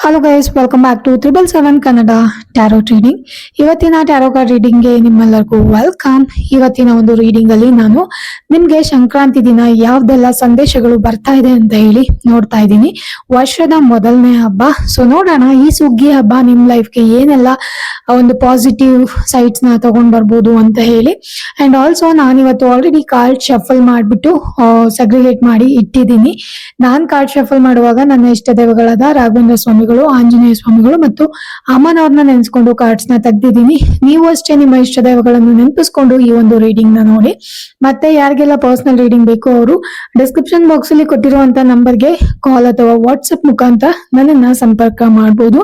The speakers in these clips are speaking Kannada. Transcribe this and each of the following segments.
Hello guys welcome back to triple seven Kannada tarot reading ಇವತ್ತಿನ ಟ್ಯಾರೋ ಕಾರ್ಡ್ ರೀಡಿಂಗ್ಗೆ ನಿಮ್ಮೆಲ್ಲರಿಗೂ ವೆಲ್ಕಮ್ ಇವತ್ತಿನ ಒಂದು ರೀಡಿಂಗ್ ಅಲ್ಲಿ ನಾನು ನಿಮ್ಗೆ ಸಂಕ್ರಾಂತಿ ದಿನ ಯಾವ್ದೆಲ್ಲ ಸಂದೇಶಗಳು ಬರ್ತಾ ಇದೆ ಅಂತ ಹೇಳಿ ನೋಡ್ತಾ ಇದ್ದೀನಿ. ವರ್ಷದ ಮೊದಲನೇ ಹಬ್ಬ. ಸೊ ನೋಡೋಣ, ಈ ಸುಗ್ಗಿ ಹಬ್ಬ ನಿಮ್ ಲೈಫ್ಗೆ ಏನೆಲ್ಲ ಒಂದು ಪಾಸಿಟಿವ್ ಸೈಟ್ಸ್ನ ತಗೊಂಡ್ ಬರ್ಬೋದು ಅಂತ ಹೇಳಿ. ಅಂಡ್ ಆಲ್ಸೋ ನಾನು ಇವತ್ತು ಆಲ್ರೆಡಿ ಕಾರ್ಡ್ ಶಫಲ್ ಮಾಡಿಬಿಟ್ಟು ಸಗ್ರಿಗೇಟ್ ಮಾಡಿ ಇಟ್ಟಿದ್ದೀನಿ. ನಾನ್ ಕಾರ್ಡ್ ಶಫಲ್ ಮಾಡುವಾಗ ನನ್ನ ಇಷ್ಟ ದೇವಗಳಾದ ರಾಘವೇಂದ್ರ ಸ್ವಾಮಿಗಳು, ಆಂಜನೇಯ ಸ್ವಾಮಿಗಳು ಮತ್ತು ಅಮ್ಮನವ್ರನ್ನ ನೆನೆಸ್ಕೊಂಡು ಕಾರ್ಡ್ಸ್ನ ತೆಗ್ದಿದ್ದೀನಿ. ನೀವು ಅಷ್ಟೇ ನಿಮ್ಮ ಇಷ್ಟ ದೇವಗಳನ್ನು ನೆನಪಿಸ್ಕೊಂಡು ಈ ಒಂದು ರೀಡಿಂಗ್ನ ನೋಡಿ. ಮತ್ತೆ ಯಾರಿಗೆಲ್ಲ ಪರ್ಸನಲ್ ರೀಡಿಂಗ್ ಬೇಕು ಅವರು ಡಿಸ್ಕ್ರಿಪ್ಷನ್ ಬಾಕ್ಸ್ ಅಲ್ಲಿ ಕೊಟ್ಟಿರುವಂತ ನಂಬರ್ಗೆ ಕಾಲ್ ಅಥವಾ ವಾಟ್ಸ್ಆಪ್ ಮುಖಾಂತರ ನನ್ನನ್ನ ಸಂಪರ್ಕ ಮಾಡಬಹುದು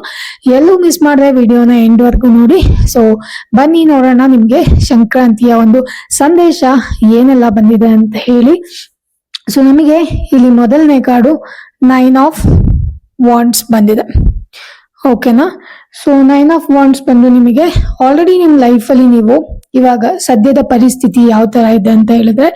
ಎಲ್ಲೂ ಮಿಸ್ ಮಾಡದೆ ವಿಡಿಯೋನ ಎಂಡ್ ವರ್ಗೂ ನೋಡಿ. ಸೊ ಬನ್ನಿ ನೋಡೋಣ ನಿಮ್ಗೆ ಸಂಕ್ರಾಂತಿಯ ಒಂದು ಸಂದೇಶ ಏನೆಲ್ಲ ಬಂದಿದೆ ಅಂತ ಹೇಳಿ. ಸೊ ನಮಗೆ ಇಲ್ಲಿ ಮೊದಲನೇ ಕಾರ್ಡು ನೈನ್ ಆಫ್ ವಾಂಡ್ಸ್ ಬಂದಿದೆ. ಓಕೆನಾ ಸೊ ನೈನ್ ಆಫ್ ವಾಂಡ್ಸ್ ಬಂದು ನಿಮಗೆ ಆಲ್ರೆಡಿ ನಿಮ್ಮ ಲೈಫಲ್ಲಿ ನೀವು ಇವಾಗ ಸದ್ಯದ ಪರಿಸ್ಥಿತಿ ಯಾವ ತರ ಇದೆ ಅಂತ ಹೇಳಿದ್ರೆ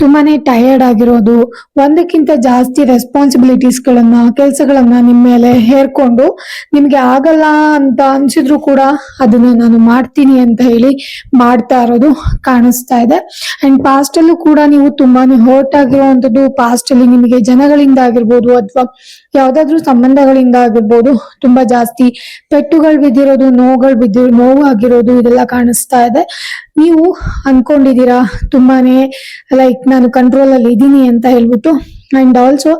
ತುಂಬಾನೇ ಟಯರ್ಡ್ ಆಗಿರೋದು, ಒಂದಕ್ಕಿಂತ ಜಾಸ್ತಿ ರೆಸ್ಪಾನ್ಸಿಬಿಲಿಟೀಸ್ ಗಳನ್ನ, ಕೆಲಸಗಳನ್ನ ನಿಮ್ಮ ಮೇಲೆ ಹೇರ್ಕೊಂಡು ನಿಮ್ಗೆ ಆಗಲ್ಲ ಅಂತ ಅನ್ಸಿದ್ರು ಕೂಡ ಅದನ್ನ ನಾನು ಮಾಡ್ತೀನಿ ಅಂತ ಹೇಳಿ ಮಾಡ್ತಾ ಇರೋದು ಕಾಣಿಸ್ತಾ ಇದೆ. ಅಂಡ್ ಪಾಸ್ಟ್ ಅಲ್ಲೂ ಕೂಡ ನೀವು ತುಂಬಾನೇ ಹರ್ಟ್ ಆಗಿರುವಂತದ್ದು ಪಾಸ್ಟ್ ಅಲ್ಲಿ ನಿಮಗೆ ಜನಗಳಿಂದ ಆಗಿರ್ಬೋದು ಅಥವಾ ಯಾವ್ದಾದ್ರು ಸಂಬಂಧಗಳಿಂದ ಆಗಿರ್ಬೋದು, ತುಂಬಾ ಜಾಸ್ತಿ ಪೆಟ್ಟುಗಳು ಬಿದ್ದಿರೋದು, ನೋವುಗಳು ಬಿದ್ದಿ, ನೋವು ಆಗಿರೋದು ಇದೆಲ್ಲ ಕಾಣಿಸ್ತಾ ಇದೆ. ನೀವು ಅನ್ಕೊಂಡಿದೀರಾ ತುಂಬಾನೇ ಲೈಕ್ ನಾನು ಕಂಟ್ರೋಲ್ ಅಲ್ಲಿ ಇದ್ದೀನಿ ಅಂತ ಹೇಳ್ಬಿಟ್ಟು ಅಂಡ್ ಆಲ್ಸೋ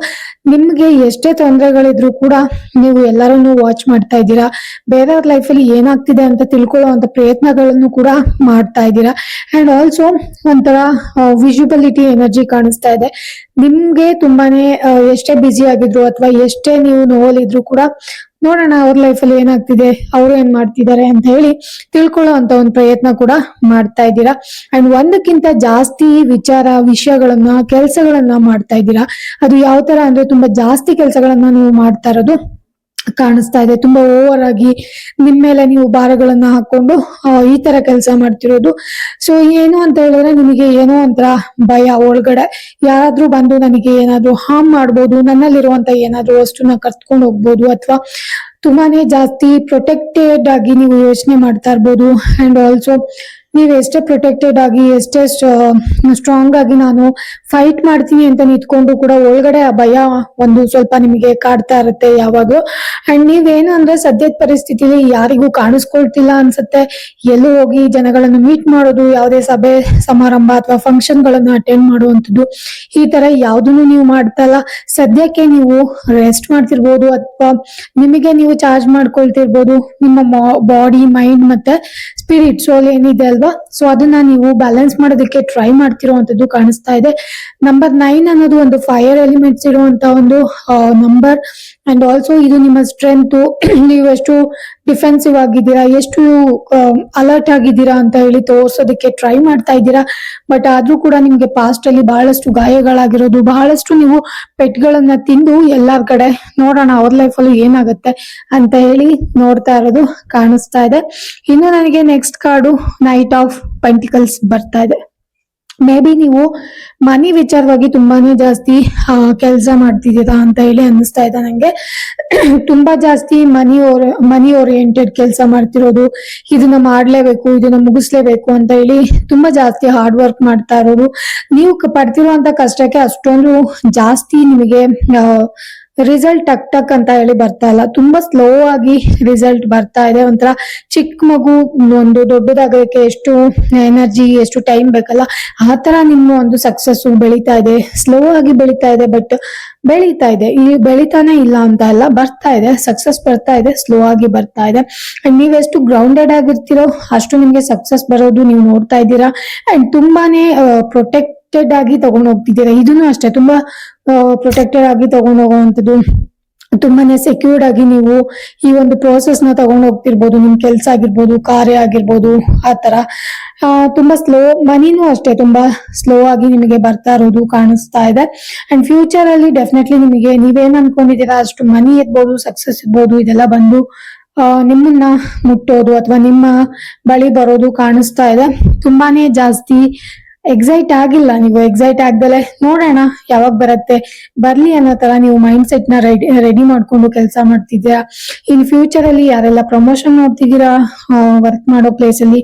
ನಿಮ್ಗೆ ಎಷ್ಟೇ ತೊಂದರೆಗಳಿದ್ರು ಕೂಡ ನೀವು ಎಲ್ಲರನ್ನು ವಾಚ್ ಮಾಡ್ತಾ ಇದ್ದೀರಾ? ಬೇರೆಯವ್ರ ಅಲ್ಲಿ ಏನಾಗ್ತಿದೆ ಅಂತ ತಿಳ್ಕೊಳ್ಳುವಂತ ಪ್ರಯತ್ನಗಳನ್ನು ಕೂಡ ಮಾಡ್ತಾ ಇದ್ದೀರಾ? ಅಂಡ್ ಆಲ್ಸೋ ಒಂಥರ ವಿಜಿಬಿಲಿಟಿ ಎನರ್ಜಿ ಕಾಣಿಸ್ತಾ ಇದೆ. ನಿಮ್ಗೆ ತುಂಬಾನೇ ಎಷ್ಟೇ ಬ್ಯುಸಿ ಆಗಿದ್ರು ಅಥವಾ ಎಷ್ಟೇ ನೀವು ನೋವಲ್ಲಿದ್ರು ಕೂಡ ನೋಡೋಣ ಅವ್ರ ಲೈಫಲ್ಲಿ ಏನಾಗ್ತಿದೆ, ಅವರು ಏನ್ ಮಾಡ್ತಿದ್ದಾರೆ ಅಂತ ಹೇಳಿ ತಿಳ್ಕೊಳ್ಳೋ ಅಂತ ಒಂದು ಪ್ರಯತ್ನ ಕೂಡ ಮಾಡ್ತಾ ಇದ್ದೀರಾ. ಅಂಡ್ ಒಂದಕ್ಕಿಂತ ಜಾಸ್ತಿ ವಿಚಾರ, ವಿಷಯಗಳನ್ನ, ಕೆಲಸಗಳನ್ನ ಮಾಡ್ತಾ ಇದ್ದೀರಾ. ಅದು ಯಾವ ತರ ಅಂದ್ರೆ ತುಂಬಾ ಜಾಸ್ತಿ ಕೆಲಸಗಳನ್ನ ನೀವು ಮಾಡ್ತಾ ಇರೋದು ಕಾಣಿಸ್ತಾ ಇದೆ. ತುಂಬಾ ಓವರ್ ಆಗಿ ನಿಮ್ ಮೇಲೆ ನೀವು ಭಾರಗಳನ್ನ ಹಾಕೊಂಡು ಈ ತರ ಕೆಲಸ ಮಾಡ್ತಿರೋದು. ಸೊ ಏನು ಅಂತ ಹೇಳಿದ್ರೆ ನಿಮಗೆ ಏನೋ ಒಂಥರ ಭಯ ಒಳಗಡೆ. ಯಾರಾದ್ರೂ ಬಂದು ನನಗೆ ಏನಾದ್ರೂ ಹಾರ್ಮ್ ಮಾಡ್ಬೋದು, ನನ್ನಲ್ಲಿರುವಂತ ಏನಾದ್ರೂ ವಸ್ತುನ ಕರ್ತ್ಕೊಂಡು ಹೋಗ್ಬೋದು, ಅಥವಾ ತುಂಬಾನೇ ಜಾಸ್ತಿ ಪ್ರೊಟೆಕ್ಟೆಡ್ ಆಗಿ ನೀವು ಯೋಚನೆ ಮಾಡ್ತಾ ಇರ್ಬೋದು. ಅಂಡ್ ಆಲ್ಸೋ ನೀವು ಎಷ್ಟೇ ಪ್ರೊಟೆಕ್ಟೆಡ್ ಆಗಿ, ಎಷ್ಟೇ ಸ್ಟ್ರಾಂಗ್ ಆಗಿ ನಾನು ಫೈಟ್ ಮಾಡ್ತೀನಿ ಅಂತ ನಿಂತ್ಕೊಂಡು ಕೂಡ ಒಳಗಡೆ ಆ ಭಯ ಒಂದು ಸ್ವಲ್ಪ ನಿಮಗೆ ಕಾಡ್ತಾ ಇರುತ್ತೆ ಯಾವಾಗೂ ಅಂಡ್ ನೀವೇನು ಅಂದ್ರೆ ಸದ್ಯದ ಪರಿಸ್ಥಿತಿಲಿ ಯಾರಿಗೂ ಕಾಣಿಸ್ಕೊಳ್ತಿಲ್ಲ ಅನ್ಸುತ್ತೆ. ಎಲ್ಲೂ ಹೋಗಿ ಜನಗಳನ್ನು ಮೀಟ್ ಮಾಡೋದು, ಯಾವುದೇ ಸಭೆ, ಸಮಾರಂಭ ಅಥವಾ ಫಂಕ್ಷನ್ ಗಳನ್ನ ಅಟೆಂಡ್ ಮಾಡುವಂಥದ್ದು, ಈ ತರ ಯಾವ್ದನ್ನು ನೀವು ಮಾಡ್ತಾ ಇಲ್ಲ. ಸದ್ಯಕ್ಕೆ ನೀವು ರೆಸ್ಟ್ ಮಾಡ್ತಿರ್ಬೋದು ಅಥವಾ ನಿಮಗೆ ನೀವು ಚಾರ್ಜ್ ಮಾಡ್ಕೊಳ್ತಿರ್ಬೋದು. ನಿಮ್ಮ ಬಾಡಿ ಮೈಂಡ್ ಮತ್ತೆ ಸ್ಪಿರಿಟ್ ಸೋಲ್ ಏನಿದೆ ಅಲ್ವಾ? ಸೊ ಅದನ್ನ ನೀವು ಬ್ಯಾಲೆನ್ಸ್ ಮಾಡೋದಕ್ಕೆ ಟ್ರೈ ಮಾಡ್ತಿರುವಂತದ್ದು ಕಾಣಿಸ್ತಾ ಇದೆ. ನಂಬರ್ ನೈನ್ ಅನ್ನೋದು ಒಂದು ಫೈರ್ ಎಲಿಮೆಂಟ್ಸ್ ಇರುವಂತ ಒಂದು ನಂಬರ್ ಅಂಡ್ ಆಲ್ಸೋ ಇದು ನಿಮ್ಮ ಸ್ಟ್ರೆಂತ್ ನೀವು ಎಷ್ಟು ಡಿಫೆನ್ಸಿವ್ ಆಗಿದ್ದೀರಾ? ಎಷ್ಟು ಅಲರ್ಟ್ ಆಗಿದ್ದೀರಾ ಅಂತ ಹೇಳಿ ತೋರ್ಸೋದಕ್ಕೆ ಟ್ರೈ ಮಾಡ್ತಾ ಇದ್ದೀರಾ? ಬಟ್ ಆದ್ರೂ ಕೂಡ ನಿಮ್ಗೆ ಪಾಸ್ಟ್ ಅಲ್ಲಿ ಬಹಳಷ್ಟು ಗಾಯಗಳಾಗಿರೋದು, ಬಹಳಷ್ಟು ನೀವು ಪೆಟ್ಗಳನ್ನ ತಿಂದು ಎಲ್ಲಾರ್ ಕಡೆ ನೋಡೋಣ, ಅವ್ರ ಅಲ್ಲಿ ಏನಾಗುತ್ತೆ ಅಂತ ಹೇಳಿ ನೋಡ್ತಾ ಇರೋದು ಕಾಣಿಸ್ತಾ ಇದೆ. ಇನ್ನು ನನಗೆ next card knight of pentacles ಬರ್ತಾ ಇದೆ. ಮೇ ಬಿ ನೀವು ಮನಿ ವಿಚಾರವಾಗಿ ತುಂಬಾನೇ ಜಾಸ್ತಿ ಕೆಲಸ ಮಾಡ್ತಿದ್ದೀರಾ ಅಂತ ಹೇಳಿ ಅನ್ನಿಸ್ತಾ ಇದೆ ನಂಗೆ. ತುಂಬಾ ಜಾಸ್ತಿ ಮನಿ ಓರ್, ಮನಿ ಓರಿಯೆಂಟೆಡ್ ಕೆಲಸ ಮಾಡ್ತಿರೋದು, ಇದನ್ನ ಮಾಡ್ಲೇಬೇಕು, ಇದನ್ನ ಮುಗಿಸ್ಲೇಬೇಕು ಅಂತ ಹೇಳಿ ತುಂಬಾ ಜಾಸ್ತಿ ಹಾರ್ಡ್ ವರ್ಕ್ ಮಾಡ್ತಾ ಇರೋದು. ನೀವು ಪಡ್ತಿರುವಂತ ಕಷ್ಟಕ್ಕೆ ಅಷ್ಟೊಂದು ಜಾಸ್ತಿ ನಿಮಗೆ ರಿಸಲ್ಟ್ ಟಕ್ ಟಕ್ ಅಂತ ಹೇಳಿ ಬರ್ತಾ ಇಲ್ಲ. ತುಂಬಾ ಸ್ಲೋ ಆಗಿ ರಿಸಲ್ಟ್ ಬರ್ತಾ ಇದೆ. ಒಂಥರ ಚಿಕ್ಕ ಮಗು, ಒಂದು ದೊಡ್ಡದಾಗಕ್ಕೆ ಎಷ್ಟು ಎನರ್ಜಿ ಎಷ್ಟು ಟೈಮ್ ಬೇಕಲ್ಲ, ಆ ತರ ನಿಮ್ಮ ಒಂದು ಸಕ್ಸಸ್ ಬೆಳೀತಾ ಇದೆ. ಸ್ಲೋ ಆಗಿ ಬೆಳೀತಾ ಇದೆ ಬಟ್ ಬೆಳೀತಾ ಇದೆ. ಈ ಬೆಳಿತಾನೆ ಇಲ್ಲ ಅಂತ ಅಲ್ಲ, ಬರ್ತಾ ಇದೆ. ಸಕ್ಸಸ್ ಬರ್ತಾ ಇದೆ ಸ್ಲೋ ಆಗಿ ಬರ್ತಾ ಇದೆ. ಅಂಡ್ ನೀವೆಷ್ಟು ಗ್ರೌಂಡೆಡ್ ಆಗಿರ್ತೀರೋ, ಅಷ್ಟು ನಿಮ್ಗೆ ಸಕ್ಸಸ್ ಬರೋದು ನೀವು ನೋಡ್ತಾ ಇದ್ದೀರಾ. ಅಂಡ್ ತುಂಬಾನೇ ಪ್ರೊಟೆಕ್ಟೆಡ್ ಆಗಿ ತಗೊಂಡ್ ಹೋಗ್ತಿದ್ದೀರಾ? ಇದನ್ನು ಅಷ್ಟೇ, ತುಂಬಾ ಪ್ರೊಟೆಕ್ಟೆಡ್ ಆಗಿ ತಗೊಂಡ್ ಹೋಗುವಂತದ್ದು ತುಂಬಾನೇ ಸೆಕ್ಯೂರ್ಡ್ ಆಗಿ ನೀವು ಈ ಒಂದು ಪ್ರೋಸೆಸ್ನ ತಗೊಂಡ್ ಹೋಗ್ತಿರ್ಬೋದು, ನಿಮ್ ಕೆಲ್ಸ ಆಗಿರ್ಬೋದು, ಕಾರ್ಯ ಆಗಿರ್ಬೋದು, ಆ ತರ ತುಂಬಾ ಸ್ಲೋ ಮನಿನೂ ಅಷ್ಟೇ, ತುಂಬಾ ಸ್ಲೋ ಆಗಿ ನಿಮಗೆ ಬರ್ತಾ ಇರೋದು, ಕಾಣಿಸ್ತಾ ಇದೆ. ಅಂಡ್ ಫ್ಯೂಚರ್ ಅಲ್ಲಿ ಡೆಫಿನೆಟ್ಲಿ ನಿಮಗೆ, ನೀವೇನ್ ಅನ್ಕೊಂಡಿದ್ದೀರಾ, ಅಷ್ಟು ಮನಿ ಇರ್ಬೋದು ಸಕ್ಸಸ್ ಇರ್ಬೋದು, ಇದೆಲ್ಲ ಬಂದು ನಿಮ್ಮನ್ನ ಮುಟ್ಟೋದು ಅಥವಾ ನಿಮ್ಮ ಬಳಿ ಬರೋದು ಕಾಣಿಸ್ತಾ ಇದೆ. ತುಂಬಾನೇ ಜಾಸ್ತಿ ಎಕ್ಸೈಟ್ ಆಗಿಲ್ಲ. ನೀವು ಎಕ್ಸೈಟ್ ಆಗ್ದಲೆ ನೋಡೋಣ ಯಾವಾಗ ಬರುತ್ತೆ. ಬರ್ಲಿ ಅನ್ನೋ ತರ ನೀವು ಮೈಂಡ್ ಸೆಟ್ನ ರೆಡಿ ರೆಡಿ ಮಾಡ್ಕೊಂಡು ಕೆಲಸ ಮಾಡ್ತಿದ್ದೀರಾ ಇನ್ ಫ್ಯೂಚರ್ ಅಲ್ಲಿ ಯಾರೆಲ್ಲ ಪ್ರಮೋಷನ್ ನೋಡ್ತಿದ್ದೀರಾ? ವರ್ಕ್ ಮಾಡೋ ಪ್ಲೇಸ್ ಅಲ್ಲಿ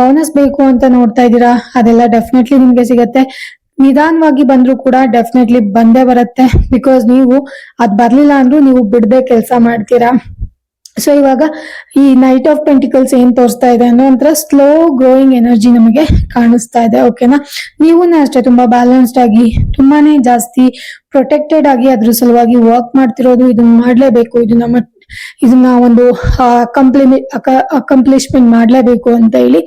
ಬೋನಸ್ ಬೇಕು ಅಂತ ನೋಡ್ತಾ ಇದ್ದೀರಾ? ಅದೆಲ್ಲ ಡೆಫಿನೆಟ್ಲಿ ನಿಮ್ಗೆ ಸಿಗತ್ತೆ. ನಿಧಾನವಾಗಿ ಬಂದ್ರು ಕೂಡ ಡೆಫಿನೆಟ್ಲಿ ಬಂದೇ ಬರುತ್ತೆ. ಬಿಕಾಸ್ ನೀವು ಅದ್ ಬರ್ಲಿಲ್ಲ ಅಂದ್ರೂ ನೀವು ಬಿಡದೆ ಕೆಲಸ ಮಾಡ್ತೀರಾ? ಸೊ ಇವಾಗ ಈ ನೈಟ್ ಆಫ್ ಪೆಂಟಿಕಲ್ಸ್ ಏನ್ ತೋರಿಸ್ತಾ ಇದೆ ಅನ್ನೋ ಒಂಥರ ಸ್ಲೋ ಗ್ರೋಯಿಂಗ್ ಎನರ್ಜಿ ನಮಗೆ ಕಾಣಿಸ್ತಾ ಇದೆ ಓಕೆನಾ ನೀವು ಅಷ್ಟೇ ತುಂಬಾ ಬ್ಯಾಲೆನ್ಸ್ಡ್ ಆಗಿ, ತುಂಬಾನೇ ಜಾಸ್ತಿ ಪ್ರೊಟೆಕ್ಟೆಡ್ ಆಗಿ ಅದ್ರ ಸಲುವಾಗಿ ವರ್ಕ್ ಮಾಡ್ತಿರೋದು ಇದನ್ನ ಮಾಡ್ಲೇಬೇಕು, ಇದು ಮಟ್- ಇದನ್ನ ಒಂದು ಕಂಪ್ಲಿಮಿ ಅಕಂಪ್ಲಿಷ್ಮೆಂಟ್ ಮಾಡ್ಲೇಬೇಕು ಅಂತ ಹೇಳಿ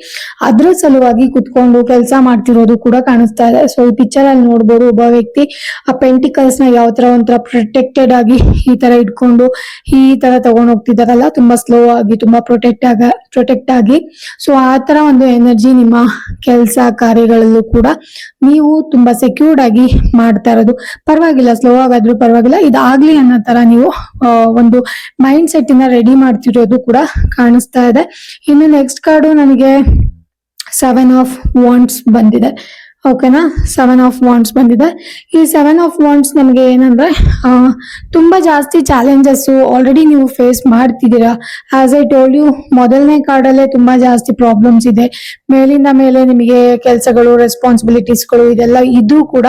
ಅದ್ರ ಸಲುವಾಗಿ ಕುತ್ಕೊಂಡು ಕೆಲಸ ಮಾಡ್ತಿರೋದು ಕೂಡ ಕಾಣಿಸ್ತಾ ಇದೆ. ಸೊ ಈ ಪಿಕ್ಚರ್ ಅಲ್ಲಿ ನೋಡ್ಬೋದು ಒಬ್ಬ ವ್ಯಕ್ತಿ, ಆ ಪೆಂಟಿಕಲ್ಸ್ನ ಯಾವ ತರ ಒಂಥರ ಪ್ರೊಟೆಕ್ಟೆಡ್ ಆಗಿ ಈ ತರ ಇಟ್ಕೊಂಡು ಈ ತರ ತಗೊಂಡ್ ಹೋಗ್ತಿದಾರಲ್ಲ ತುಂಬಾ ಸ್ಲೋ ಆಗಿ, ತುಂಬಾ ಪ್ರೊಟೆಕ್ಟ್ ಆಗ ಪ್ರೊಟೆಕ್ಟ್ ಆಗಿ. ಸೊ ಆ ತರ ಒಂದು ಎನರ್ಜಿ ನಿಮ್ಮ ಕೆಲಸ ಕಾರ್ಯಗಳಲ್ಲೂ ಕೂಡ ನೀವು ತುಂಬಾ ಸೆಕ್ಯೂರ್ಡ್ ಆಗಿ ಮಾಡ್ತಾ ಇರೋದು. ಪರವಾಗಿಲ್ಲ ಸ್ಲೋ ಆಗಾದ್ರೂ ಪರವಾಗಿಲ್ಲ. ಇದಾಗ್ಲಿ ಅನ್ನೋ ತರ ನೀವು ಒಂದು ಮೈಂಡ್ ಸೆಟ್ ಇಂದ ರೆಡಿ ಮಾಡ್ತಿರೋದು ಕೂಡ ಕಾಣಿಸ್ತಾ ಇದೆ. ಇನ್ನು ನೆಕ್ಸ್ಟ್ ಕಾರ್ಡು ನನಗೆ ಸೆವೆನ್ ಆಫ್ ವಾಂಟ್ಸ್ ಬಂದಿದೆ. ಓಕೆನಾ ಸೆವೆನ್ ಆಫ್ ವಾಂಡ್ಸ್ ಬಂದಿದೆ. ಈ ಸೆವೆನ್ ಆಫ್ ವಾಂಡ್ಸ್ ನಮಗೆ ಏನಂದ್ರೆ ತುಂಬಾ ಜಾಸ್ತಿ ಚಾಲೆಂಜಸ್ ಆಲ್ರೆಡಿ ನೀವು ಫೇಸ್ ಮಾಡ್ತಿದ್ದೀರಾ. ಆಸ್ ಐ ಟೋಲ್ ಯು ಮೊದಲನೇ ಕಾರ್ಡಲ್ಲೇ ತುಂಬಾ ಜಾಸ್ತಿ ಪ್ರಾಬ್ಲಮ್ಸ್ ಇದೆ. ಮೇಲಿಂದ ಮೇಲೆ ನಿಮಗೆ ಕೆಲಸಗಳು ರೆಸ್ಪಾನ್ಸಿಬಿಲಿಟೀಸ್ಗಳು ಇದೆಲ್ಲ ಇದು ಕೂಡ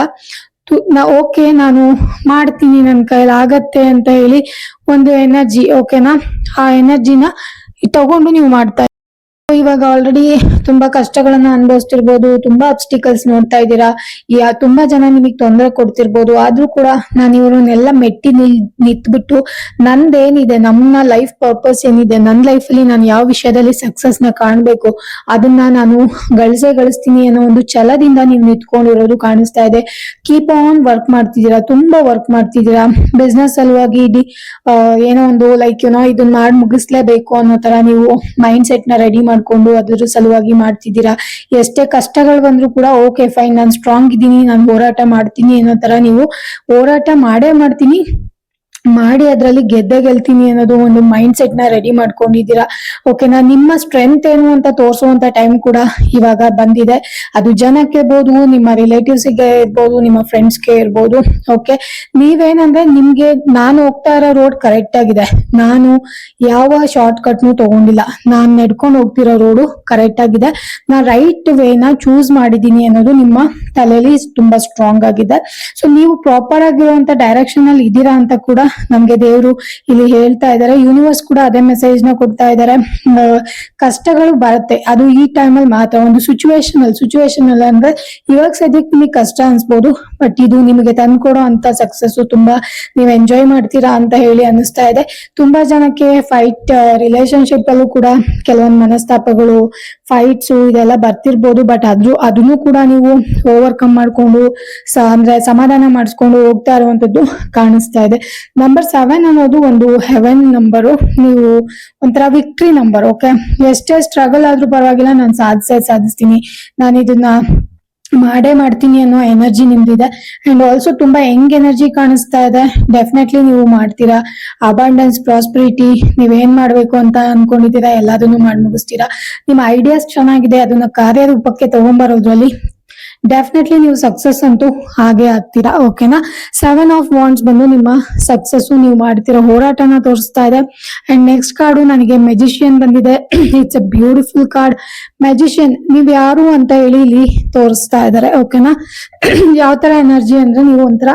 ನಾ ಓಕೆ ನಾನು ಮಾಡ್ತೀನಿ ನನ್ನ ಕೈಯಲ್ಲಿ ಆಗತ್ತೆ ಅಂತ ಹೇಳಿ ಒಂದು ಎನರ್ಜಿ ಓಕೆನಾ ಆ ಎನರ್ಜಿನ ತಗೊಂಡು ನೀವು ಮಾಡ್ತಾ ಇವಾಗ ಆಲ್ರೆಡಿ ತುಂಬಾ ಕಷ್ಟಗಳನ್ನ ಅನುಭವಿಸ್ತಿರ್ಬೋದು, ತುಂಬಾ ಅಬ್ಸ್ಟಿಕಲ್ಸ್ ನೋಡ್ತಾ ಇದ್ದೀರಾ, ಯಾ ತುಂಬಾ ಜನ ನಿಮಗ್ ತೊಂದರೆ ಕೊಡ್ತಿರ್ಬೋದು, ಆದ್ರೂ ಕೂಡ ನಾನು ಇವ್ರನ್ನೆಲ್ಲ ಮೆಟ್ಟಿ ನಿಂತ್ಬಿಟ್ಟು ನಂದೇನಿದೆ ನಮ್ಮ ಲೈಫ್ ಪರ್ಪಸ್ ಏನಿದೆ ನನ್ನ ಲೈಫ್ ಅಲ್ಲಿ ನಾನು ಯಾವ ವಿಷಯದಲ್ಲಿ ಸಕ್ಸಸ್ನ ಕಾಣ್ಬೇಕು, ಅದನ್ನ ನಾನು ಗಳಿಸೇ ಗಳಿಸ್ತೀನಿ ಅನ್ನೋ ಒಂದು ಛಲದಿಂದ ನೀವು ನಿಂತ್ಕೊಂಡಿರೋದು ಕಾಣಿಸ್ತಾ ಇದೆ. ಕೀಪ್ ಆನ್ ವರ್ಕ್ ಮಾಡ್ತಿದ್ದೀರಾ, ತುಂಬಾ ವರ್ಕ್ ಮಾಡ್ತಿದ್ದೀರಾ ಬಿಸ್ನೆಸ್ ಸಲುವಾಗಿ ಇಡೀ ಏನೋ ಒಂದು ಲೈಕ್ ಏನೋ ಇದನ್ನ ಮಾಡಿ ಮುಗಿಸ್ಲೇಬೇಕು ಅನ್ನೋ ತರ ನೀವು ಮೈಂಡ್ ಸೆಟ್ನ ರೆಡಿ ಮಾಡ್ಕೊಂಡು ಅದ್ರ ಸಲುವಾಗಿ ಮಾಡ್ತಿದ್ದೀರಾ? ಎಷ್ಟೇ ಕಷ್ಟಗಳು ಬಂದ್ರು ಕೂಡ ಓಕೆ ಫೈನ್ ನಾನು ಸ್ಟ್ರಾಂಗ್ ಇದ್ದೀನಿ, ನಾನು ಹೋರಾಟ ಮಾಡ್ತೀನಿ ಅನ್ನೋ ತರ ನೀವು ಹೋರಾಟ ಮಾಡೇ ಮಾಡ್ತೀನಿ. ಮಾಡಿ ಅದ್ರಲ್ಲಿ ಗೆದ್ದೆ ಗೆಲ್ತೀನಿ ಅನ್ನೋದು ಒಂದು ಮೈಂಡ್ ಸೆಟ್ನ ರೆಡಿ ಮಾಡ್ಕೊಂಡಿದ್ದೀರಾ? ಓಕೆನಾ ನಿಮ್ಮ ಸ್ಟ್ರೆಂತ್ ಏನು ಅಂತ ತೋರಿಸುವಂತ ಟೈಮ್ ಕೂಡ ಇವಾಗ ಬಂದಿದೆ. ಅದು ಜನಕ್ಕೆ ಇರ್ಬೋದು, ನಿಮ್ಮ ರಿಲೇಟಿವ್ಸ್ಗೆ ಇರ್ಬೋದು, ನಿಮ್ಮ ಫ್ರೆಂಡ್ಸ್ಗೆ ಇರ್ಬೋದು ಓಕೆ ನೀವೇನಂದ್ರೆ ನಿಮ್ಗೆ ನಾನು ಹೋಗ್ತಾ ಇರೋ ರೋಡ್ ಕರೆಕ್ಟ್ ಆಗಿದೆ. ನಾನು ಯಾವ ಶಾರ್ಟ್ ಕಟ್ ನು ತಗೊಂಡಿಲ್ಲ. ನಾನ್ ನಡ್ಕೊಂಡು ಹೋಗ್ತಿರೋ ರೋಡು ಕರೆಕ್ಟ್ ಆಗಿದೆ. ನಾ ರೈಟ್ ವೇನ ಚೂಸ್ ಮಾಡಿದೀನಿ ಅನ್ನೋದು ನಿಮ್ಮ ತಲೆಯಲ್ಲಿ ತುಂಬಾ ಸ್ಟ್ರಾಂಗ್ ಆಗಿದೆ. ಸೊ ನೀವು ಪ್ರಾಪರ್ ಆಗಿರುವಂತ ಡೈರೆಕ್ಷನ್ ಅಲ್ಲಿ ಇದ್ದೀರಾ ಅಂತ ಕೂಡ ನಮ್ಗೆ ದೇವರು ಇಲ್ಲಿ ಹೇಳ್ತಾ ಇದ್ದಾರೆ ಯೂನಿವರ್ಸ್ ಕೂಡ ಅದೇ ಮೆಸೇಜ್ನ ಕೊಡ್ತಾ ಇದ್ದಾರೆ ಕಷ್ಟಗಳು ಬರುತ್ತೆ. ಅದು ಈ ಟೈಮಲ್ಲಿ ಮಾತ್ರ. ಒಂದು ಸಿಚುವೇಶನ್ ಅಲ್ಲಿ ಸಿಚುವೇಶನ್ ಅಲ್ಲಿ ಅಂದ್ರೆ ಇವಾಗ ಸದ್ಯಕ್ಕೆ ನಿಮಗೆ ಕಷ್ಟ ಅನ್ಸ್ಬೋದು. ಬಟ್ ಇದು ನಿಮಗೆ ತಂದ್ಕೊಡೋ ಅಂತ ಸಕ್ಸಸ್ ತುಂಬಾ ನೀವು ಎಂಜಾಯ್ ಮಾಡ್ತೀರಾ ಅಂತ ಹೇಳಿ ಅನಿಸ್ತಾ ಇದೆ. ತುಂಬಾ ಜನಕ್ಕೆ ಫೈಟ್ ರಿಲೇಶನ್ಶಿಪ್ ಅಲ್ಲೂ ಕೂಡ ಕೆಲವೊಂದು ಮನಸ್ತಾಪಗಳು ಫೈಟ್ಸ್ ಇದೆಲ್ಲ ಬರ್ತಿರ್ಬೋದು ಬಟ್ ಆದ್ರೂ ಅದನ್ನು ಕೂಡ ನೀವು ಓವರ್ಕಮ್ ಮಾಡ್ಕೊಂಡು ಅಂದ್ರೆ ಸಮಾಧಾನ ಮಾಡಿಸ್ಕೊಂಡು ಹೋಗ್ತಾ ಇರುವಂತದ್ದು ಕಾಣಿಸ್ತಾ ಇದೆ. ನಂಬರ್ ಸೆವೆನ್ ಅನ್ನೋದು ಒಂದು ಹೆವೆನ್ ನಂಬರು ನೀವು ಒಂಥರ ವಿಕ್ಟ್ರಿ ನಂಬರ್ ಓಕೆ ಎಷ್ಟೇ ಸ್ಟ್ರಗಲ್ ಆದ್ರೂ ಪರವಾಗಿಲ್ಲ, ನಾನು ಸಾಧಿಸೇ ಸಾಧಿಸ್ತೀನಿ. ನಾನು ಇದನ್ನ ಮಾಡೇ ಮಾಡ್ತೀನಿ ಅನ್ನೋ ಎನರ್ಜಿ ನಿಮ್ದಿದೆ. ಅಂಡ್ ಆಲ್ಸೋ ತುಂಬಾ ಹೆಂಗ್ ಎನರ್ಜಿ ಕಾಣಿಸ್ತಾ ಇದೆ. ಡೆಫಿನೆಟ್ಲಿ ನೀವು ಮಾಡ್ತೀರಾ. ಅಬಂಡೆನ್ಸ್ ಪ್ರಾಸ್ಪರಿಟಿ ನೀವೇನ್ ಮಾಡ್ಬೇಕು ಅಂತ ಅನ್ಕೊಂಡಿದ್ದೀರಾ, ಎಲ್ಲದನ್ನು ಮಾಡಿ ಮುಗಿಸ್ತೀರಾ. ನಿಮ್ಮ ಐಡಿಯಾಸ್ ಚೆನ್ನಾಗಿದೆ, ಅದನ್ನ ಕಾರ್ಯರೂಪಕ್ಕೆ ತಗೊಂಬರೋದ್ರಲ್ಲಿ ಡೆಫಿನೆಟ್ಲಿ ನೀವು ಸಕ್ಸಸ್ ಅಂತೂ ಹಾಗೆ ಆಗ್ತೀರಾ ಓಕೆನಾ ಸೆವೆನ್ ಆಫ್ ವಾಂಡ್ಸ್ ಬಂದು ನಿಮ್ಮ ಸಕ್ಸಸ್ ನೀವು ಮಾಡ್ತೀರಾ, ಹೋರಾಟನ ತೋರಿಸ್ತಾ ಇದೆ. ಅಂಡ್ ನೆಕ್ಸ್ಟ್ ಕಾರ್ಡು ನನಗೆ ಮೆಜಿಷಿಯನ್ ಬಂದಿದೆ. It's a beautiful card magician ನೀವ್ ಯಾರು ಅಂತ ಹೇಳಿ ಇಲ್ಲಿ ತೋರಿಸ್ತಾ ಇದ್ದಾರೆ ಓಕೆನಾ ಯಾವ ತರ ಎನರ್ಜಿ ಅಂದ್ರೆ ನೀವು ಒಂಥರ,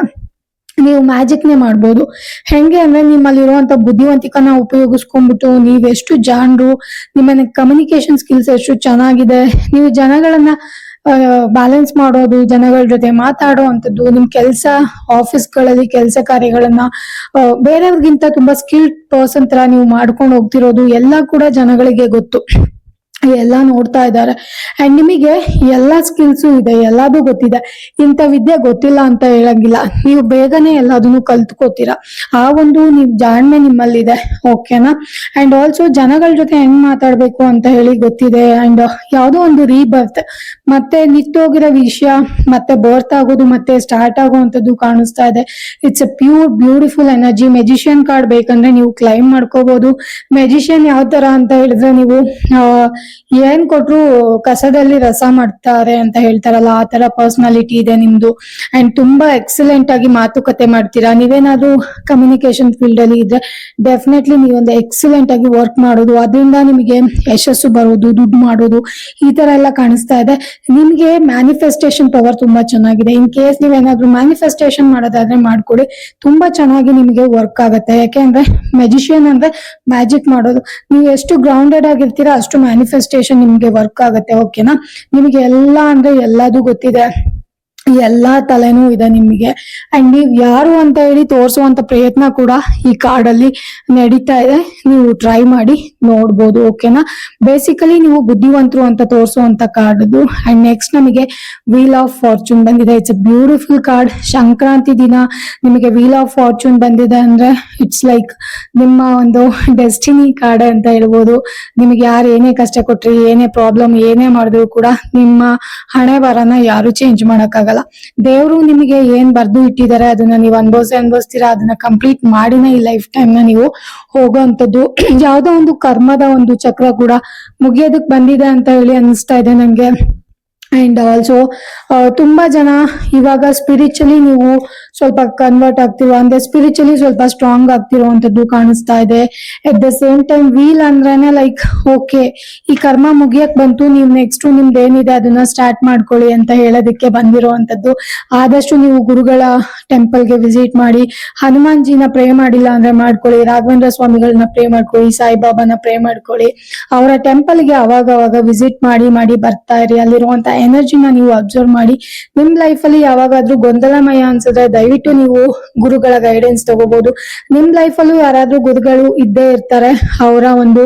ನೀವು ಮ್ಯಾಜಿಕ್ ನೇ ಮಾಡ್ಬೋದು. ಹೆಂಗೆ ಅಂದ್ರೆ ನಿಮ್ಮಲ್ಲಿರುವಂತ ಬುದ್ಧಿವಂತಿಕನ ಉಪಯೋಗಿಸ್ಕೊಂಡ್ಬಿಟ್ಟು ನೀವೆಷ್ಟು ಜಾಣರು ನಿಮ್ಮ ಕಮ್ಯುನಿಕೇಶನ್ ಸ್ಕಿಲ್ಸ್ ಎಷ್ಟು ಚೆನ್ನಾಗಿದೆ, ನೀವು ಜನಗಳನ್ನ ಬ್ಯಾಲೆನ್ಸ್ ಮಾಡೋದು, ಜನಗಳ ಜೊತೆ ಮಾತಾಡುವಂಥದ್ದು, ನಿಮ್ ಕೆಲಸ ಆಫೀಸ್ಗಳಲ್ಲಿ ಕೆಲಸ ಕಾರ್ಯಗಳನ್ನ ಬೇರೆಯವ್ರಿಗಿಂತ ತುಂಬಾ ಸ್ಕಿಲ್ಡ್ ಪರ್ಸನ್ ತರ ನೀವು ಮಾಡ್ಕೊಂಡು ಹೋಗ್ತಿರೋದು, ಎಲ್ಲ ಕೂಡ ಜನಗಳಿಗೆ ಗೊತ್ತು. ಎಲ್ಲ ನೋಡ್ತಾ ಇದ್ದಾರೆ. ಅಂಡ್ ನಿಮಗೆ ಎಲ್ಲಾ ಸ್ಕಿಲ್ಸು ಇದೆ, ಎಲ್ಲಾದು ಗೊತ್ತಿದೆ. ಇಂಥ ವಿದ್ಯೆ ಗೊತ್ತಿಲ್ಲ ಅಂತ ಹೇಳಂಗಿಲ್ಲ. ನೀವು ಬೇಗನೆ ಎಲ್ಲದನ್ನು ಕಲ್ತ್ಕೋತೀರಾ. ಆ ಒಂದು ನೀವು ಜಾಣ್ಮೆ ನಿಮ್ಮಲ್ಲಿದೆ ಓಕೆನಾ ಅಂಡ್ ಆಲ್ಸೋ ಜನಗಳ ಜೊತೆ ಹೆಂಗ್ ಮಾತಾಡ್ಬೇಕು ಅಂತ ಹೇಳಿ ಗೊತ್ತಿದೆ. ಅಂಡ್ ಯಾವುದೋ ಒಂದು ರೀಬರ್ತ್ ಮತ್ತೆ ನಿಂತೋಗಿರೋ ವಿಷಯ, ಮತ್ತೆ ಬರ್ತ್ ಆಗೋದು, ಮತ್ತೆ ಸ್ಟಾರ್ಟ್ ಆಗುವಂತದ್ದು ಕಾಣಿಸ್ತಾ ಇದೆ. It's a pure beautiful energy magician card ಬೇಕಂದ್ರೆ ನೀವು ಕ್ಲೈಮ್ ಮಾಡ್ಕೋಬಹುದು ಮೆಜಿಷಿಯನ್ ಯಾವ ತರ ಅಂತ ಹೇಳಿದ್ರೆ ನೀವು ಏನ್ ಕೊಟ್ರು ಕಸದಲ್ಲಿ ರಸ ಮಾಡ್ತಾರೆ ಅಂತ ಹೇಳ್ತಾರಲ್ಲ, ಆ ತರ ಪರ್ಸನಾಲಿಟಿ ಇದೆ ನಿಮ್ದು. ಅಂಡ್ ತುಂಬಾ ಎಕ್ಸಲೆಂಟ್ ಆಗಿ ಮಾತುಕತೆ ಮಾಡ್ತೀರಾ. ನೀವೇನಾದ್ರೂ ಕಮ್ಯುನಿಕೇಶನ್ ಫೀಲ್ಡ್ ಅಲ್ಲಿ ಇದ್ರೆ ಡೆಫಿನೆಟ್ಲಿ ನೀವೊಂದು ಎಕ್ಸಲೆಂಟ್ ಆಗಿ ವರ್ಕ್ ಮಾಡೋದು, ಅದರಿಂದ ನಿಮಗೆ ಯಶಸ್ಸು ಬರೋದು, ದುಡ್ಡು ಮಾಡೋದು, ಈ ತರ ಎಲ್ಲ ಕಾಣಿಸ್ತಾ ಇದೆ. ನಿಮ್ಗೆ ಮ್ಯಾನಿಫೆಸ್ಟೇಷನ್ ಪವರ್ ತುಂಬಾ ಚೆನ್ನಾಗಿದೆ. ಇನ್ ಕೇಸ್ ನೀವೇನಾದ್ರೂ ಮ್ಯಾನಿಫೆಸ್ಟೇಷನ್ ಮಾಡೋದಾದ್ರೆ ಮಾಡ್ಕೊಡಿ. ತುಂಬಾ ಚೆನ್ನಾಗಿ ನಿಮಗೆ ವರ್ಕ್ ಆಗುತ್ತೆ. ಯಾಕೆಂದ್ರೆ ಮೆಜಿಷಿಯನ್ ಅಂದ್ರೆ ಮ್ಯಾಜಿಕ್ ಮಾಡೋದು. ನೀವು ಎಷ್ಟು ಗ್ರೌಂಡೆಡ್ ಆಗಿರ್ತೀರಾ, ಅಷ್ಟು ಮ್ಯಾನಿಫೆಸ್ಟೇಷನ್ ನಿಮ್ಗೆ ವರ್ಕ್ ಆಗುತ್ತೆ ಓಕೆನಾ ನಿಮಗೆ ಎಲ್ಲ ಅಂದ್ರೆ ಎಲ್ಲದೂ ಗೊತ್ತಿದೆ. ಎಲ್ಲಾ ತಲೆನೂ ಇದೆ ನಿಮಗೆ. ಅಂಡ್ ನೀವ್ ಯಾರು ಅಂತ ಹೇಳಿ ತೋರಿಸುವಂತ ಪ್ರಯತ್ನ ಕೂಡ ಈ ಕಾರ್ಡಲ್ಲಿ ನಡೀತಾ ಇದೆ. ನೀವು ಟ್ರೈ ಮಾಡಿ ನೋಡ್ಬೋದು ಓಕೆನಾ ಬೇಸಿಕಲಿ ನೀವು ಬುದ್ಧಿವಂತರು ಅಂತ ತೋರಿಸುವಂತ ಕಾರ್ಡ್ ಅದು ಅಂಡ್ ನೆಕ್ಸ್ಟ್ ನಮಗೆ ವೀಲ್ ಆಫ್ ಫಾರ್ಚೂನ್ ಬಂದಿದೆ. It's a beautiful card Sankranti ದಿನ ನಿಮಗೆ ವೀಲ್ ಆಫ್ ಫಾರ್ಚೂನ್ ಬಂದಿದೆ ಅಂದ್ರೆ ಇಟ್ಸ್ ಲೈಕ್ ನಿಮ್ಮ ಒಂದು ಡೆಸ್ಟಿನಿ ಕಾರ್ಡ್ ಅಂತ ಹೇಳ್ಬೋದು. ನಿಮಗೆ ಯಾರು ಏನೇ ಕಷ್ಟ ಕೊಟ್ರಿ, ಏನೇ ಪ್ರಾಬ್ಲಮ್ ಏನೇ ಮಾಡಿದ್ರು ಕೂಡ ನಿಮ್ಮ ಹಣೆ ಬರನ ಯಾರು ಚೇಂಜ್ ಮಾಡಕ್ಕಾಗಲ್ಲ. ದೇವರು ನಿಮಗೆ ಏನ್ ಬರ್ದು ಇಟ್ಟಿದ್ದಾರೆ ಅದನ್ನ ನೀವು ಅನ್ಭವಿಸಿ ಅನ್ಭವಿಸ್ತೀರಾ? ಅದನ್ನ ಕಂಪ್ಲೀಟ್ ಮಾಡಿನ ಈ ಲೈಫ್ ಟೈಮ್ನ ನೀವು ಹೋಗುವಂಥದ್ದು. ಯಾವ್ದೋ ಒಂದು ಕರ್ಮದ ಒಂದು ಚಕ್ರ ಕೂಡ ಮುಗಿಯೋದಕ್ ಬಂದಿದೆ ಅಂತ ಹೇಳಿ ಅನಿಸ್ತಾ ಇದೆ ನಂಗೆ ಅಂಡ್ ಆಲ್ಸೋ ತುಂಬಾ ಜನ ಇವಾಗ ಸ್ಪಿರಿಚುಲಿ ನೀವು ಸ್ವಲ್ಪ ಕನ್ವರ್ಟ್ ಆಗ್ತಿರೋ, ಅಂದ್ರೆ ಸ್ಪಿರಿಚುಲಿ ಸ್ವಲ್ಪ ಸ್ಟ್ರಾಂಗ್ ಆಗ್ತಿರುವಂತದ್ದು ಕಾಣಿಸ್ತಾ ಇದೆ. At the same time wheel ಅಂದ್ರೇನೆ ಲೈಕ್ ಓಕೆ ಈ ಕರ್ಮ ಮುಗಿಯಕ್ ಬಂತು, ನೀವು ನೆಕ್ಸ್ಟ್ ನಿಮ್ದು ಏನಿದೆ ಅದನ್ನ ಸ್ಟಾರ್ಟ್ ಮಾಡ್ಕೊಳ್ಳಿ ಅಂತ ಹೇಳೋದಕ್ಕೆ ಬಂದಿರುವಂತದ್ದು ಆದಷ್ಟು ನೀವು ಗುರುಗಳ ಟೆಂಪಲ್ಗೆ ವಿಸಿಟ್ ಮಾಡಿ ಹನುಮಾನ್ ಜಿನ ಪ್ರೇ ಮಾಡಿಲ್ಲ ಅಂದ್ರೆ ಮಾಡ್ಕೊಳ್ಳಿ, ರಾಘವೇಂದ್ರ ಸ್ವಾಮಿಗಳನ್ನ ಪ್ರೇ ಮಾಡ್ಕೊಳ್ಳಿ ಸಾಯಿಬಾಬಾನ ಪ್ರೇ ಮಾಡ್ಕೊಳ್ಳಿ. ಅವರ ಟೆಂಪಲ್ಗೆ ಅವಾಗ ಅವಾಗ ವಿಸಿಟ್ ಮಾಡಿ ಮಾಡಿ ಬರ್ತಾ ಇರಿ ಅಲ್ಲಿರುವಂತ ಎನರ್ಜಿನ ನೀವು ಅಬ್ಸರ್ವ್ ಮಾಡಿ. ನಿಮ್ ಲೈಫ್ ಅಲ್ಲಿ ಯಾವಾಗಾದ್ರೂ ಗೊಂದಲಮಯ ಅನ್ಸಿದ್ರೆ ದಯವಿಟ್ಟು ನೀವು ಗುರುಗಳ ಗೈಡೆನ್ಸ್ ತಗೋಬಹುದು ನಿಮ್ ಲೈಫ್ ಅಲ್ಲೂ ಯಾರಾದ್ರೂ ಗುರುಗಳು ಇದ್ದೇ ಇರ್ತಾರೆ, ಅವರ ಒಂದು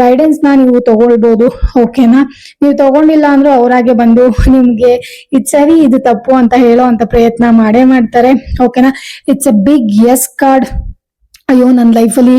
ಗೈಡೆನ್ಸ್ನ ನೀವು ತಗೊಳ್ಬಹುದು ಓಕೆನಾ ನೀವು ತಗೊಂಡಿಲ್ಲ ಅಂದ್ರೂ ಅವರಾಗೆ ಬಂದು ನಿಮ್ಗೆ, ಇದು ಸರಿ, ಇದು ತಪ್ಪು ಅಂತ ಹೇಳೋ ಅಂತ ಪ್ರಯತ್ನ ಮಾಡೇ ಮಾಡ್ತಾರೆ ಓಕೆನಾ it's a big yes card ಅಯ್ಯೋ ನನ್ನ ಲೈಫಲ್ಲಿ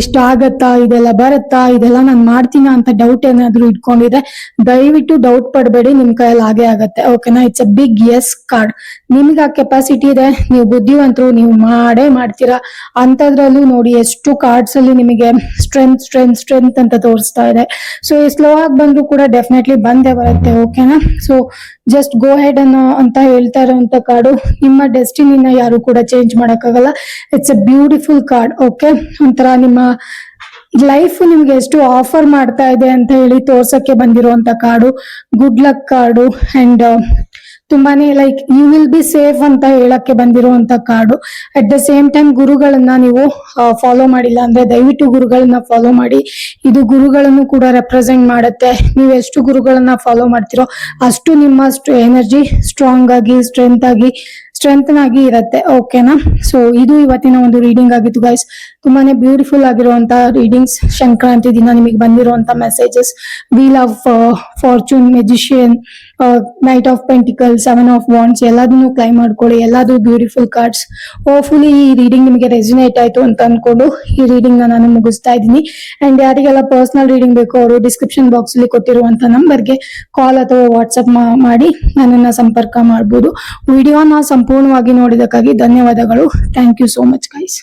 ಇಷ್ಟ ಆಗತ್ತಾ? ಇದೆಲ್ಲ ಬರುತ್ತಾ? ಇದೆಲ್ಲ ನಾನು ಮಾಡ್ತೀನಿ ಅಂತ ಡೌಟ್ ಏನಾದ್ರು ಇಟ್ಕೊಂಡಿದ್ರೆ, ದಯವಿಟ್ಟು ಡೌಟ್ ಪಡಬೇಡಿ, ನಿಮ್ ಕೈಯಲ್ಲಿ ಹಾಗೆ ಆಗತ್ತೆ ಓಕೆನಾ it's a big yes card ನಿಮ್ಗೆ ಆ ಕೆಪಾಸಿಟಿ ಇದೆ, ನೀವು ಬುದ್ಧಿವಂತರು, ನೀವು ಮಾಡೇ ಮಾಡ್ತೀರಾ ಅಂತದ್ರಲ್ಲೂ ನೋಡಿ ಎಷ್ಟು ಕಾರ್ಡ್ಸ್ ಅಲ್ಲಿ ನಿಮಗೆ ಸ್ಟ್ರೆಂತ್ ಸ್ಟ್ರೆಂತ್ ಸ್ಟ್ರೆಂತ್ ಅಂತ ತೋರಿಸ್ತಾ ಇದೆ. ಸೊ ಸ್ಲೋ ಆಗಿ ಬಂದ್ರು ಕೂಡ ಡೆಫಿನೆಟ್ಲಿ ಬಂದೇ ಬರುತ್ತೆ ಓಕೆನಾ ಸೊ ಜಸ್ಟ್ ಗೋ ಹೆಡ್ ಅನ್ನೋ ಅಂತ ಹೇಳ್ತಾ ಇರೋಂತ ಕಾರ್ಡು ನಿಮ್ಮ ಡೆಸ್ಟಿನಿನ ಯಾರು ಕೂಡ ಚೇಂಜ್ ಮಾಡೋಕ್ಕಾಗಲ್ಲ. It's a beautiful card okay ಒಂಥರ ನಿಮ್ಮ ಲೈಫ್ ನಿಮ್ಗೆ ಎಷ್ಟು ಆಫರ್ ಮಾಡ್ತಾ ಇದೆ ಅಂತ ಹೇಳಿ ತೋರ್ಸಕ್ಕೆ ಬಂದಿರುವಂತ card good luck card and ತುಂಬಾನೇ like you will be safe ಅಂತ ಹೇಳಕ್ಕೆ ಬಂದಿರುವಂತ card at the same time ಗುರುಗಳನ್ನ ನೀವು ಫಾಲೋ ಮಾಡಿಲ್ಲ ಅಂದ್ರೆ ದಯವಿಟ್ಟು ಗುರುಗಳನ್ನ ಫಾಲೋ ಮಾಡಿ. ಇದು ಗುರುಗಳನ್ನು ಕೂಡ ರೆಪ್ರೆಸೆಂಟ್ ಮಾಡುತ್ತೆ. ನೀವು ಎಷ್ಟು ಗುರುಗಳನ್ನ ಫಾಲೋ ಮಾಡ್ತಿರೋ ಅಷ್ಟು ನಿಮ್ಮ ಎನರ್ಜಿ ಸ್ಟ್ರಾಂಗ್ ಆಗಿ ಸ್ಟ್ರೆಂತ್ ಆಗಿ ಸ್ಟ್ರೆಂತ್ ಆಗಿ ಇರುತ್ತೆ. ಓಕೆನಾ ಸೊ ಇದು ಇವತ್ತಿನ ಒಂದು ರೀಡಿಂಗ್ ಆಗಿತ್ತು ಗೈಸ್ ತುಂಬಾನೇ ಬ್ಯೂಟಿಫುಲ್ ಆಗಿರುವಂತಹ ರೀಡಿಂಗ್ಸ್ ಸಂಕ್ರಾಂತಿ ದಿನ ನಿಮಗೆ ಬಂದಿರುವಂತ messages wheel of fortune magician knight of pentacle seven of wands ಎಲ್ಲದನ್ನು ಕ್ಲೈಮ್ ಮಾಡ್ಕೊಳ್ಳಿ, ಎಲ್ಲದು ಬ್ಯೂಟಿಫುಲ್ ಕಾರ್ಡ್ಸ್ ಹೋಪ್ಫುಲಿ ಈ ರೀಡಿಂಗ್ ನಿಮಗೆ ರೆಸಿನೇಟ್ ಆಯ್ತು ಅಂತ ಅನ್ಕೊಂಡು ಈ ರೀಡಿಂಗ್ ನಾನು ಮುಗಿಸ್ತಾ ಇದ್ದೀನಿ. ಅಂಡ್ ಯಾರಿಗೆಲ್ಲ ಪರ್ಸನಲ್ ರೀಡಿಂಗ್ ಬೇಕು ಅವರು ಡಿಸ್ಕ್ರಿಪ್ಷನ್ ಬಾಕ್ಸ್ ಅಲ್ಲಿ ಕೊಟ್ಟಿರುವಂತ ನಂಬರ್ಗೆ ಕಾಲ್ ಅಥವಾ ವಾಟ್ಸ್ಆಪ್ ಮಾಡಿ ನನ್ನನ್ನ ಸಂಪರ್ಕ ಮಾಡಬಹುದು ವಿಡಿಯೋನ ಸಂಪೂರ್ಣವಾಗಿ ನೋಡಿದಕ್ಕಾಗಿ ಧನ್ಯವಾದಗಳು. Thank you so much guys